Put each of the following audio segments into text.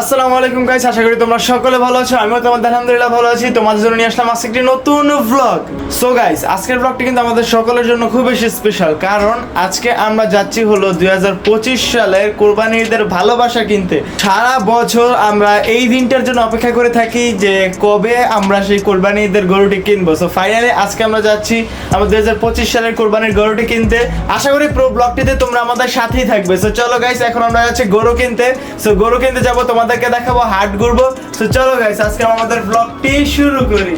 আসসালামু আলাইকুম গাইস আশা করি তোমরা সকলে ভালো আছো, আমিও তোমাদের আলহামদুলিল্লাহ ভালো আছি। তোমাদের জন্য নিয়ে আসলাম আজকে একটি নতুন ভ্লগ সো গাইস আজকের ব্লগটি কিন্তু আমাদের সকলের জন্য খুব বেশি স্পেশাল কারণ আজকে আমরা যাচ্ছি হলো দুই সালের কোরবানি ঈদের ভালোবাসা কিনতে। সারা বছর আমরা এই দিনটার জন্য অপেক্ষা করে থাকি যে কবে আমরা সেই কোরবানি ঈদের গরুটি কিনবো। সো ফাইনালি আজকে আমরা যাচ্ছি আমরা দুই হাজার পঁচিশ সালের কোরবানির গরুটি কিনতে। আশা করি পুরো ব্লগটিতে তোমরা আমাদের সাথেই থাকবে। সো চলো গাইস এখন আমরা যাচ্ছি গরু কিনতে। সো গরু কিনতে যাব তোমাদেরকে দেখাবো হাট ঘুরবো। সো চলো গাইস আজকে আমাদের ব্লগটি শুরু করি।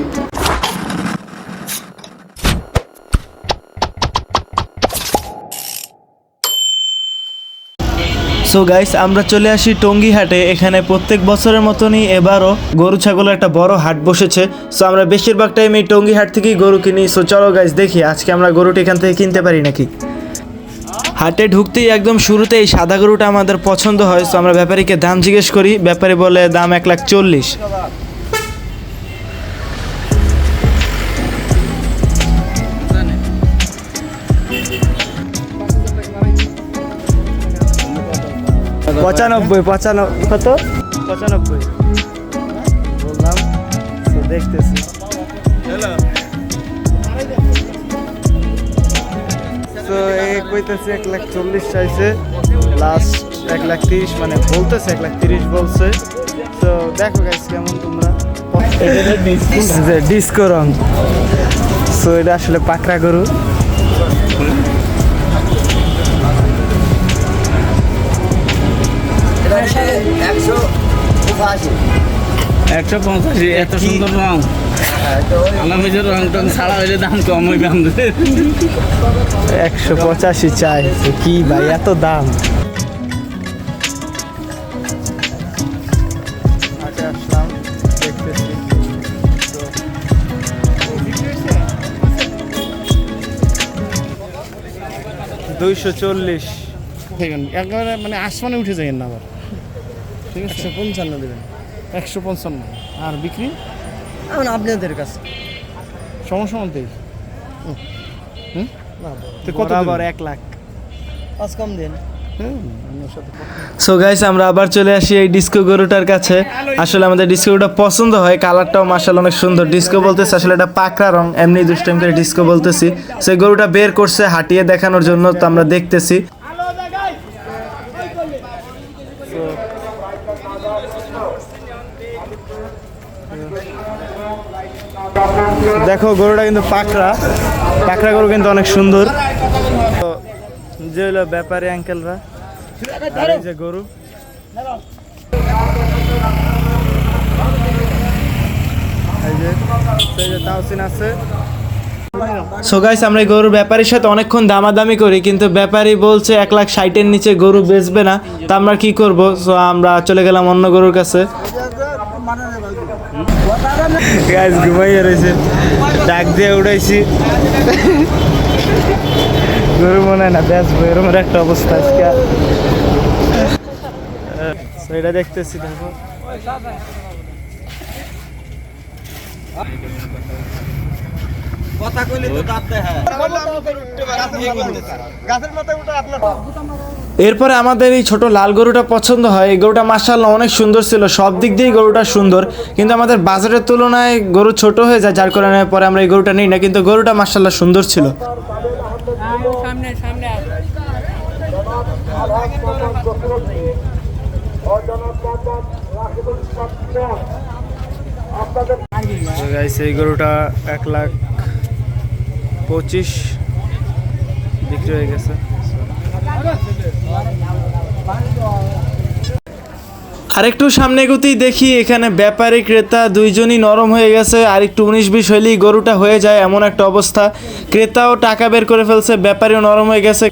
সো গাইস আমরা চলে আসি টঙ্গি হাটে। এখানে প্রত্যেক বছরের মতনই এবারও গরু ছাগলের একটা বড় হাট বসেছে। সো আমরা বেশিরভাগ টাইম এই টঙ্গি হাট থেকেই গরু কিনি। সো চলো গাইস দেখি আজকে আমরা গরুটি এখান থেকে কিনতে পারি নাকি? হাটে ঢুকতেই একদম শুরুতে এই সাদা গরুটা আমাদের পছন্দ হয় তো আমরা ব্যাপারীকে দাম জিজ্ঞেস করি ব্যাপারী বলে দাম এক লাখ চল্লিশ। পঁচানব্বই পঁচানব্বই কত? পঁচানব্বই। বললাম দেখতেছি। তো এই কইতেছে এক লাখ চল্লিশ চাইছে। লাস্ট এক লাখ তিরিশ মানে বলতেছে এক লাখ তিরিশ বলছে। তো দেখো গাইস কেমন তোমরা। ডিস্কো রং। সো এটা আসলে পাকড়া গরু। একশো পঞ্চাশি এত সুন্দর রং। একশো পঁচাশি চাই কি ভাই এত দাম? হাটে আসলাম দেখতেছি। দুইশো চল্লিশ। একেবারে মানে আসমানে উঠে যাবেন না আবার। ঠিক আছে। একশো পঞ্চান্ন দেবেন। একশো পঞ্চান্ন। আর বিক্রি? এখন আপনাদের কাছে। সমস্যা মধ্যে তো কত বরাবর এক লাখ। পাঁচ কম দেন। সো গাইস আমরা আবার চলে আসি এই ডিস্কো গরুটার কাছে। আসলে আমাদের ডিস্কো গরুটা পছন্দ হয় কালারটাও মার্শাল অনেক সুন্দর। ডিস্কো বলতেছে আসলে এটা পাকড়া রং এমনি দুষ্টাইম করে ডিস্কো বলতেছি। সেই গরুটা বের করছে হাঁটিয়ে দেখানোর জন্য তো আমরা দেখতেছি। দেখো, গরুটা কিন্তু পাকড়া। পাকড়া গরু কিন্তু অনেক সুন্দর। যে হলো ব্যাপারী আঙ্কেলরা আর এই যে গরু। সো গাইস আমরা গরুর ব্যাপারীর সাথে অনেকক্ষণ দামাদামি করি, কিন্তু ব্যাপারী বলছে এক লাখ ষাটের নিচে গরু বেচবে না। তা আমরা কি করব? সো আমরা চলে গেলাম অন্য গরুর কাছে। গাইস ঘুমাইয়া রয়েছে। ডাক দিয়ে উড়াইছি। গরু মনে হয় না, ব্যাস এরকম একটা অবস্থা আজকে। এটা দেখতেছি, দেখো। এরপরে আমাদের এই ছোট লাল গরুটা পছন্দ হয়। এই গরুটা মার্শাল্লাহ অনেক সুন্দর ছিল। সব দিক দিয়েই গরুটা সুন্দর। কিন্তু আমাদের বাজারের তুলনায় গরু ছোট হয়ে যায় যার কারণে পরে আমরা এই গরুটা নিই না। কিন্তু গরুটা মার্শাল্লাহ সুন্দর ছিল। সামনে সামনে এই গরুটা এক লাখ পঁচিশ বিক্রি হয়ে গেছে। আরেকটু সামনে এগোতেই দেখি এখানে ব্যাপারী ক্রেতা দুইজনই নরম হয়ে গেছে, আর একটু উনিশ বিশ হইলেই গরুটা হয়ে যায় এমন একটা অবস্থা। ক্রেতাও টাকা বের করে ফেলছে, ব্যাপারীও নরম হয়ে গেছে।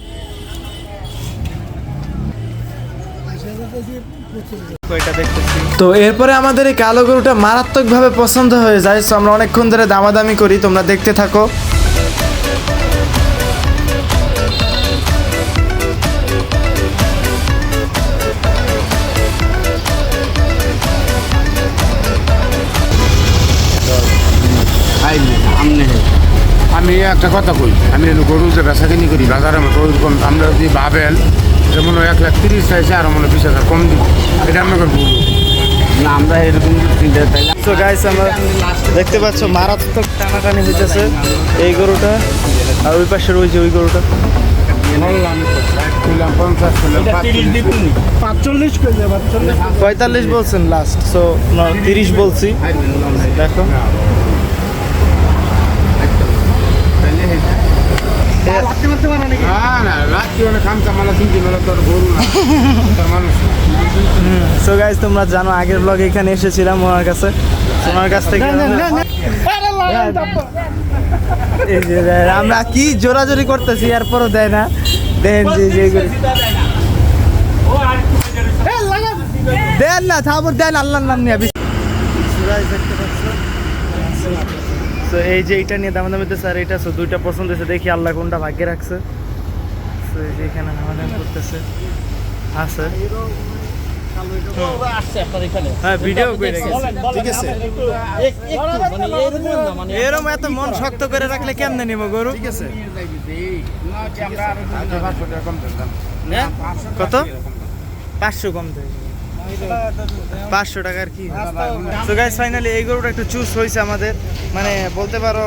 তো এরপরে আমাদের এই কালো গরুটা মারাত্মকভাবে পছন্দ হয়ে যায় তো আমরা অনেকক্ষণ ধরে দামাদামি করি, তোমরা দেখতে থাকো। আমি একটা কথা কই আমি গরু যে বেচা কিনি করি বাজারের মতো ওইরকম আমরা যদি ভাবেন যে মনে হয় এক লাখ তিরিশ চাইছে আর মনে হয় বিশ হাজার কম দিব এটা আপনাকে ভুল না আমরা এরকম চিন্তা তো গাইস আমরা দেখতে পাচ্ছ মারাত্মক টানাটানি হইতেছে এই গরুটা আর ওই পাশে রয়েছে ওই গরুটা। পঁয়তাল্লিশ বলছেন লাস্ট সো তিরিশ বলছি। দেখো। না না রাত্রি অনেক খামটা মালা চিনতে মেলা তোর গরু না। তোর মানুষ সো গাইস তোমরা জানো আগের ব্লগে এখানে এসেছিলাম ওনার কাছে। ওনার কাছ থেকে এই যে দেখ, আমরা কি জোরাজোরি করতেছি এরপরও দেয় না। দেন যে যে করে- দেন না থামর দেন আল্লাহর নাম নিয়ে। তো এই যে এইটা নিয়ে দাম দামিতে স্যার এটা so দুইটা পছন্দ হয়েছে দেখি আল্লাহ কোনটা ভাগ্যে রাখছে। তো এই যে এখানে করতেছে। আছে। হ্যাঁ ভিডিও করে ঠিক আছে। এরকম এত মন শক্ত করে রাখলে কেমনে নিব গরু? ঠিক আছে। পাঁচশো টাকা কম দিলাম কত? পাঁচশো কম দেয়। পাঁচশো টাকার কি। তো গাইস ফাইনালি এই গরুটা একটু চুজ হয়েছে আমাদের। মানে বলতে পারো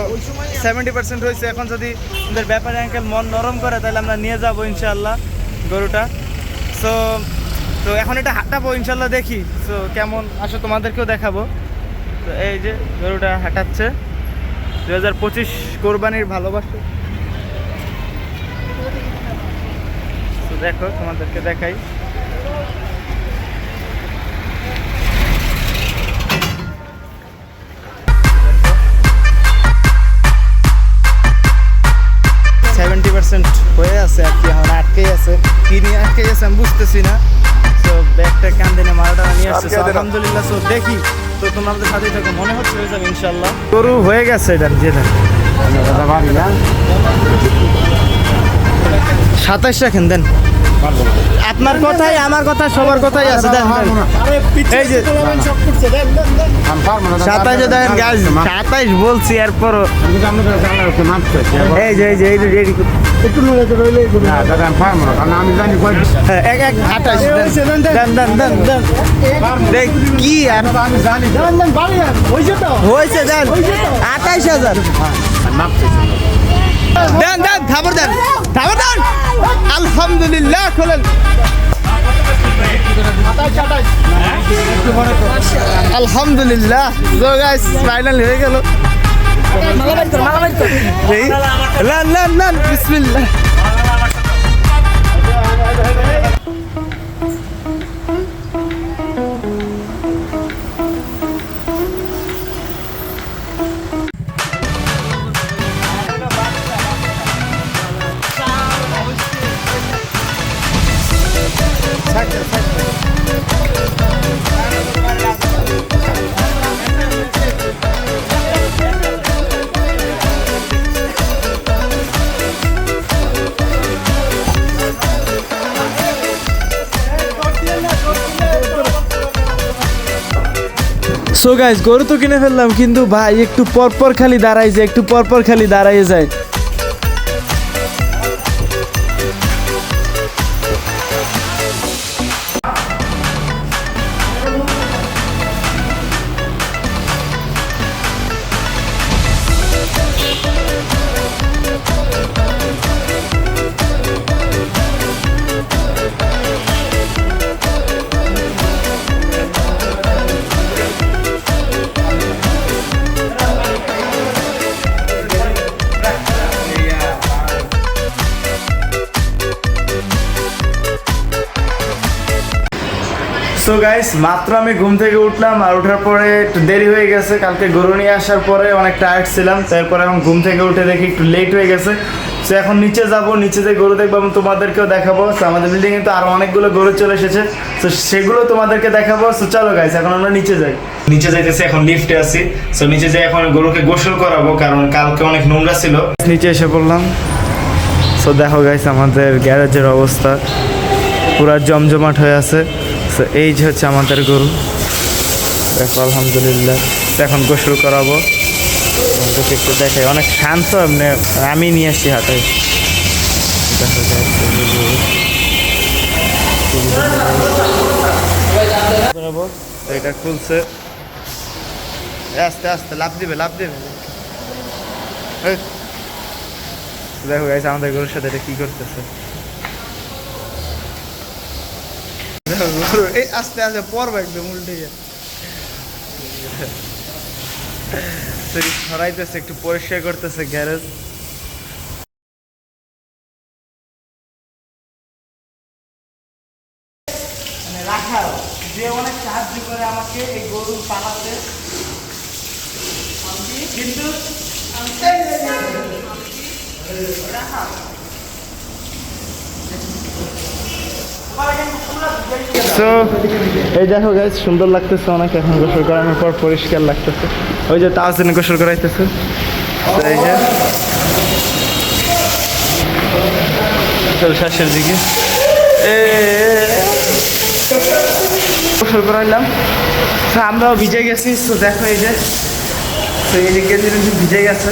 সেভেন্টি পার্সেন্ট হয়েছে। এখন যদি আমাদের ব্যাপারে আঙ্কেল মন নরম করে, তাহলে আমরা নিয়ে যাব ইনশাল্লাহ গরুটা। সো তো এখন এটা হাঁটাবো ইনশাল্লাহ দেখি। সো কেমন আসো তোমাদেরকেও দেখাবো। তো এই যে গরুটা হাঁটাচ্ছে। দু হাজার পঁচিশ কোরবানির ভালোবাসা। দেখো তোমাদেরকে দেখাই। সেভেন্টি পার্সেন্ট হয়ে আছে আর কি এখন আটকেই আছে। কি নিয়ে আটকেই আছে আমি বুঝতেছি না। তো ব্যাগটা কান দিনে মারাটা নিয়ে আসছে। আলহামদুলিল্লাহ তো দেখি। তো তোমাদের সাথে থাকো মনে হচ্ছে? হয়ে যাবে ইনশাল্লাহ গরু হয়ে গেছে এটা যেটা সাতাইশটা কেন রাখেন দেন। আপনার কথাই আমার কথা সবার কথাই আছে। এই যে দেখেন গাছ সাতাইশ বলছি চাইছে এই যে এই যে এই যে একটু লড়ে তো রইলে না দাদা আমি পারব না কারণ আমি জানি হ্যাঁ, এক এক আঠাশ। দেন দেন। দেন দেন দেন কি আর হয়েছে দেন। আঠাইশ হাজার। চাইছে। দেন দেন খাবার দেন খাবার দেন আলহামদুলিল্লাহ খোলেন। আলহামদুলিল্লাহ। তো গাইস ফাইনাল হয়ে গেল। না না না বিসমিল্লাহ। সো গাইস গরু তো কিনে ফেললাম, কিন্তু ভাই, একটু পর পর খালি দাঁড়াই যায় একটু পর পর খালি দাঁড়াই যায়। সো গাইস মাত্র আমি ঘুম থেকে উঠলাম আর ওঠার পরে একটু দেরি হয়ে গেছে। কালকে গরু নিয়ে আসার পরে অনেক টায়ার্ড ছিলাম তারপরে এখন ঘুম থেকে উঠে দেখি একটু লেট হয়ে গেছে। সো এখন নিচে যাব নিচে যে গরু দেখব এবং তোমাদেরকেও দেখাবো। সো আমাদের বিল্ডিং কিন্তু আরও অনেকগুলো গরু চলে এসেছে। তো সেগুলো তোমাদেরকে দেখাবো। সো চলো গাইস এখন আমরা নিচে যাই। নিচে যাইতেছি এখন লিফটে আছি। সো নিচে যাই এখন গরুকে গোসল করাবো কারণ কালকে অনেক নোংরা ছিল। নিচে এসে পড়লাম। সো দেখো গাইস আমাদের গ্যারেজের অবস্থা। পুরা জমজমাট হয়ে আছে। তো এই যে হচ্ছে আমাদের গরু। দেখো আলহামদুলিল্লাহ। এখন গোসল করাবো। একটু দেখাই। অনেক শান্ত এমনি আমি নিয়ে আসছি হাতে। দেখো guys, এই যে গরু। করাবো। এটা খুলছে। আস্তে আস্তে লাভ দিবে লাভ দিবে। দেখো গাইস আমাদের গরুর সাথে এটা কি করতেছে দেখো, গরু এই আস্তে আস্তে পড়বে একদম উল্টে গিয়ে। সরাইতেছে একটু পরিষ্কার করতেছে গ্যারেজ। মানে আমাকে কিন্তু সো এই দেখো গাইজ সুন্দর লাগতেছে অনেক, এখন গোসল করানোর পর পরিষ্কার লাগতেছে। ওই যে গোসল করাইতেছে। এই যে। দিকে। গোসল করাইলাম। আমরাও ভিজে গেছি। তো দেখো এই যে। তো এই যে ভিজে গেছে।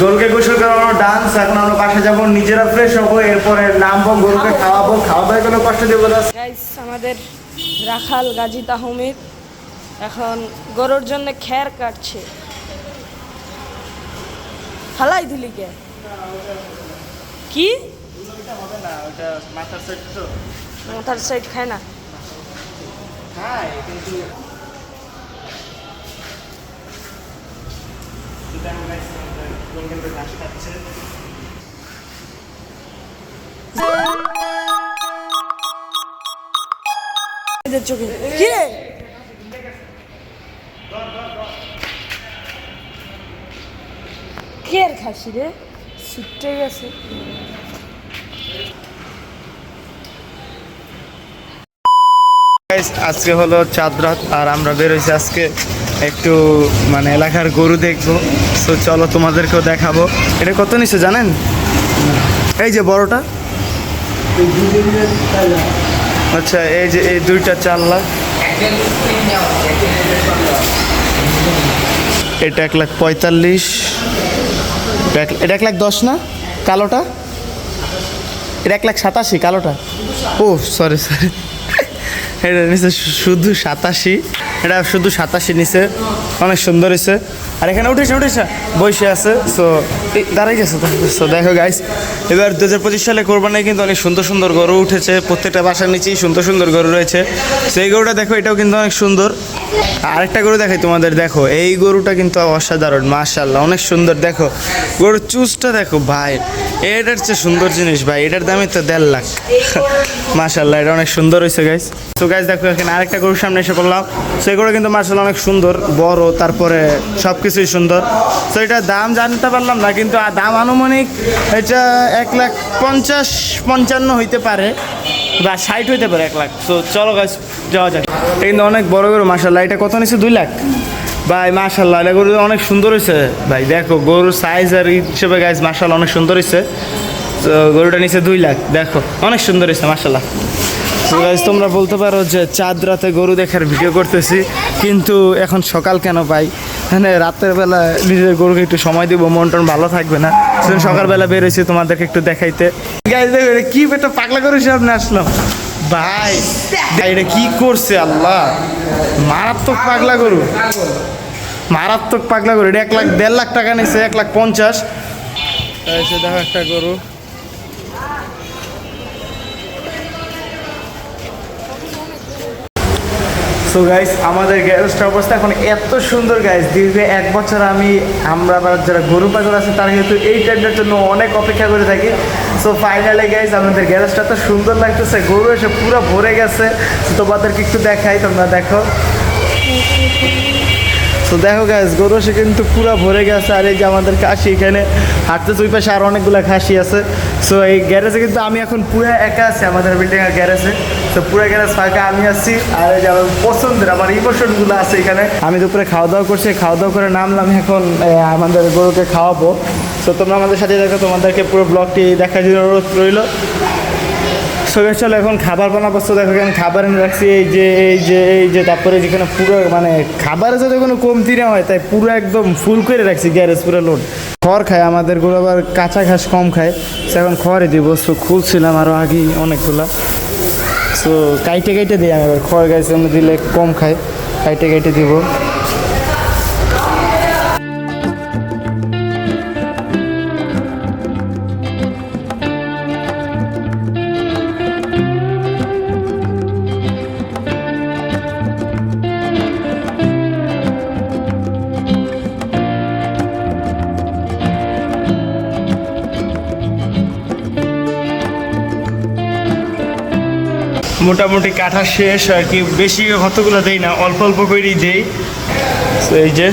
গরুকে গোসল করানো ডান্স এখন আমরা বাসা যাব নিজেরা ফ্রেশ হব এরপরে নামবো গরুকে খাওয়াবো খাওয়া দাওয়ায় কোনো কষ্ট দেবো না আমাদের রাখাল গাজী তাহমিদ এখন গরুর জন্য খ্যার কাটছে। ফালাই দিলি কে? কি? মাথার সাইড খায় না। এদের চোখে কি? রে কে আর খাসি রে? ছুটে গেছে। আজকে হলো চাঁদ রাত আর আমরা বেরোইছি আজকে একটু মানে এলাকার গরু দেখব। তো চলো তোমাদেরকেও দেখাবো। এটা কত নিচ্ছে জানেন? এই যে বড়টা। আচ্ছা এই যে, এই দুইটা চার লাখ এটা এক লাখ পঁয়তাল্লিশ। এটা এক- লাখ দশ না? কালোটা? এটা এক লাখ সাতাশি, কালোটা। ও সরি সরি এটা নিচে শুধু সাতাশি। এটা শুধু সাতাশি নিছে, অনেক সুন্দর হয়েছে আর এখানে উঠেছে উঠেছে বসে আছে সো দাঁড়াই গেছে সো দেখো গাইস এবার দু হাজার পঁচিশ সালে কোরবানায় কিন্তু অনেক সুন্দর সুন্দর গরু উঠেছে। প্রত্যেকটা বাসার নিচেই সুন্দর সুন্দর গরু রয়েছে। সো এই গরুটা দেখো, এটাও কিন্তু অনেক সুন্দর। আরেকটা গরু দেখাই তোমাদের, দেখো, এই গরুটা কিন্তু অসাধারণ মাশাল্লাহ অনেক সুন্দর, দেখো। গরুর চুজটা দেখো, ভাই, এটার চেয়ে সুন্দর জিনিস, ভাই, এটার দামই তো দেড় লাখ। মাশাল্লাহ এটা অনেক সুন্দর হয়েছে গাইস তো গাইস দেখো, এখানে আরেকটা গরুর সামনে এসে পড়লাম। সেই গরু কিন্তু মার্শাল অনেক সুন্দর বড় তারপরে সব কিছুই সুন্দর। তো এটা দাম জানতে পারলাম না কিন্তু দাম আনুমানিক এটা এক লাখ পঞ্চাশ পঞ্চান্ন হইতে পারে বা ষাট হইতে পারে এক লাখ। তো চলো গাছ যাওয়া যাক। কিন্তু অনেক বড় গরু মাশাল্লাহ এটা কত নিচ্ছে দুই লাখ। ভাই মাশাল্লাহ এটা গরু অনেক সুন্দর হয়েছে ভাই দেখো গরুর সাইজ আর হিসেবে গাছ মাশাল্লাহ অনেক সুন্দর হয়েছে তো গরুটা নিচে দুই লাখ দেখো অনেক সুন্দর হয়েছে guys, তোমরা বলতে পারো যে চাঁদ রাতে গরু দেখার ভিডিও করতেছি, কিন্তু এখন সকাল কেন পাই মানে রাতের বেলা নিজের গরুকে একটু সময় দিব, মন টন ভালো থাকবে না। সেজন্য সকালবেলা বেরোইছি তোমাদেরকে একটু দেখাইতে। দেখো কি একটা পাগলা গরু সামনে আসলাম ভাই এটা কি করছে আল্লাহ? মারাত্মক পাগলা গরু। মারাত্মক পাগলা গরু। এটা এক লাখ দেড় লাখ টাকা নিচ্ছে এক লাখ পঞ্চাশ। দেখো একটা গরু। সো গাইস আমাদের গ্যারেজটার অবস্থা এখন এত সুন্দর গাইস দীর্ঘ এক বছর আমি আমরা যারা গরু পাগল আছে, তারা কিন্তু এই ট্রেনটার জন্য অনেক অপেক্ষা করে থাকি। সো ফাইনালে গাইস আমাদের গ্যারেজটা তো সুন্দর লাগতেছে, গরু এসে পুরো ভরে গেছে। তোমাদেরকে একটু দেখাই, তোমরা দেখো। তো দেখো গাইস গরু সে কিন্তু পুরো ভরে গেছে আর এই যে আমাদের কাশি এখানে হাঁটতে দুই পাশে আর অনেকগুলো খাসি আছে। সো এই গ্যারেজে কিন্তু আমি এখন পুরো একা আছি, আমাদের বিল্ডিং এর গ্যারেজে তো পুরো গ্যারেজ ফাঁকা, আমি আছি আর এই যে আমার পছন্দের, আমার ইমোশনগুলো আছে এখানে। আমি দুপুরে খাওয়া দাওয়া করছি খাওয়া দাওয়া করে নামলাম এখন আমাদের গরুকে খাওয়াবো। তো তোমরা আমাদের সাথে দেখো, তোমাদেরকে পুরো ব্লগটি দেখার জন্য অনুরোধ রইল। সবাই চলো এখন খাবার বানাবো তো দেখো এখানে খাবার এনে রাখছি, এই যে এই যে এই যে, তারপরে যেখানে পুরো মানে খাবারে যদি কোনো কমতি না হয়, তাই পুরো একদম ফুল করে রাখছি, গ্যারেজ পুরো লোড খড় খায়, আমাদের গরু আবার কাঁচা ঘাস কম খায়, সে এখন খড়ে দিব তো খুলছিলাম আরও আগেই অনেকগুলা। সো কাইটে কাইটে দিই আমি খড় গাছ দিলে কম খায় কাইটে কাইটে দিব। মোটামুটি কাঠা শেষ আর কি। বেশি কতগুলো দেই না, অল্প অল্প করেই দেই। তো এই যে,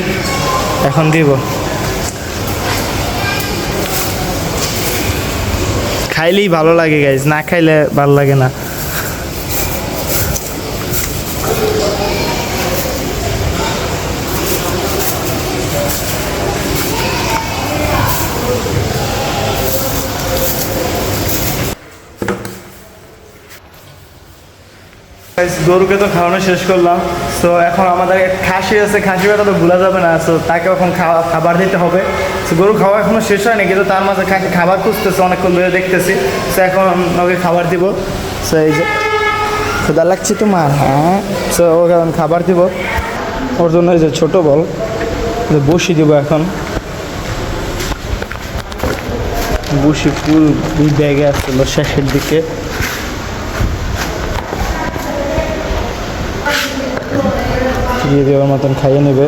এখন দিব। খাইলেই ভালো লাগে গাইজ না খাইলে ভালো লাগে না। গরুকে তো খাওয়ানো শেষ করলাম। তো এখন আমাদের খাসি আছে, খাসি বেটা তো ভুলা যাবে না। তো তাকে এখন খাওয়া, খাবার দিতে হবে। তো গরু খাওয়া এখনও শেষ হয়নি, কিন্তু তার মাঝে খাসি খাবার খুঁজতেছে, অনেকক্ষণ ধরে দেখতেছি। তো এখন ওকে খাবার দিব। তো এই যে। ক্ষুদা লাগছে তোমার হ্যাঁ? তো ওকে এখন খাবার দিব। ওর জন্য এই যে ছোটো বল। বসি দিব এখন। বসি ফুল ব্যাগে আসছিল শেষের দিকে। দিয়ে দেওয়ার মতন খাইয়ে নেবে।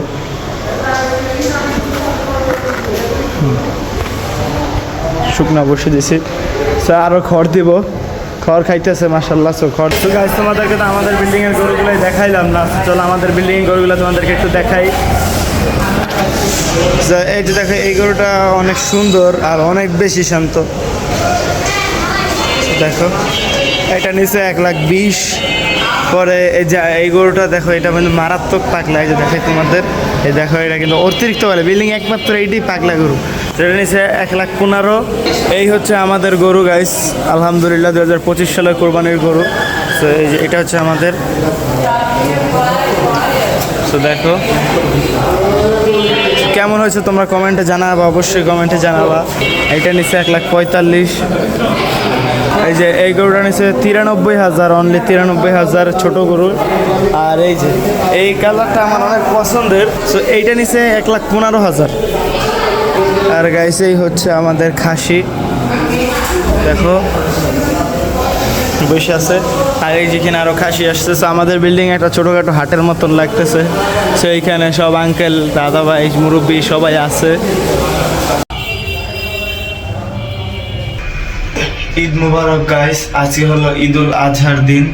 শুকনা বসে দিছি। স্যার আরও খড় দিব। খড় খাইতেছে মাসাল্লাহ সো খড়। তো গাছ তোমাদেরকে তো আমাদের বিল্ডিংয়ের গরুগুলোই দেখাইলাম না। চলো আমাদের বিল্ডিংয়ের গরুগুলো তোমাদেরকে একটু দেখাই। এই যে দেখো এই গরুটা অনেক সুন্দর আর অনেক বেশি শান্ত। দেখো এটা নিচে এক লাখ বিশ। পরে এই যে, এই গরুটা দেখো, এটা কিন্তু মারাত্মক পাগলা এই যে দেখো তোমাদের। এই দেখো, এটা কিন্তু অতিরিক্ত বলে বিল্ডিং একমাত্র এইটাই পাগলা গরু। সেটা নিচে এক লাখ পনেরো। এই হচ্ছে আমাদের গরু গাইস আলহামদুলিল্লাহ দু হাজার পঁচিশ সালের কোরবানির গরু। তো এই যে, এটা হচ্ছে আমাদের। তো দেখো। কেমন হয়েছে তোমরা কমেন্টে জানাবা, অবশ্যই কমেন্টে জানাবা। এটা নিচে এক লাখ পঁয়তাল্লিশ। এই যে এই গরুটা নিচে তিরানব্বই হাজার অনলি তিরানব্বই হাজার ছোট গরু। আর এই যে, এই কালারটা আমার অনেক পছন্দের। সো এইটা নিচে এক লাখ পনেরো হাজার। আর গাইস এই হচ্ছে আমাদের খাসি। দেখো, বসে আছে। আর এই যেখানে আরও খাসি আসতেছে আমাদের বিল্ডিং একটা ছোটোখাটো হাটের মতন লাগতেছে। সো এইখানে সব আঙ্কেল দাদা ভাই মুরব্বী সবাই আছে। ঈদ মুবারক গাইস আজকে হলো ঈদ উল আজহার দিন।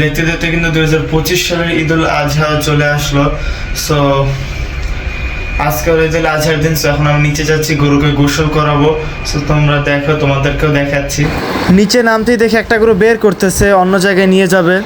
দেখতে দেখতে কিন্তু দুই হাজার পঁচিশ সালের ঈদ উল আজহা চলে আসলো। সো আজকে ঈদ উল আজহার দিন সো এখন আমি নিচে যাচ্ছি, গরুকে গোসল করাবো। সো তোমরা দেখো, তোমাদেরকেও দেখাচ্ছি। নিচে নামতেই দেখে একটা গরু বের করতেছে, অন্য জায়গায় নিয়ে যাবে।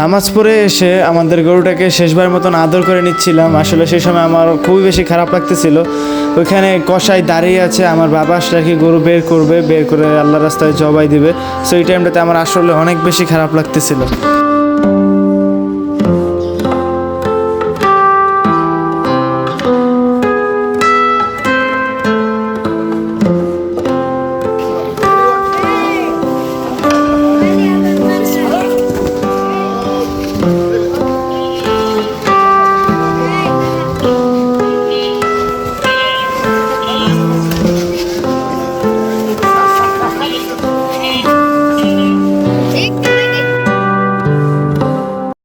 নামাজ পড়ে এসে আমাদের গরুটাকে শেষবার মতন আদর করে নিচ্ছিলাম। আসলে সেই সময় আমার খুবই বেশি খারাপ লাগতেছিল। ওইখানে কষাই দাঁড়িয়ে আছে, আমার বাবা আসলে গরু বের করবে, বের করে আল্লাহ রাস্তায় জবাই দিবে। সো এই টাইমটাতে আমার আসলে অনেক বেশি খারাপ লাগতেছিল।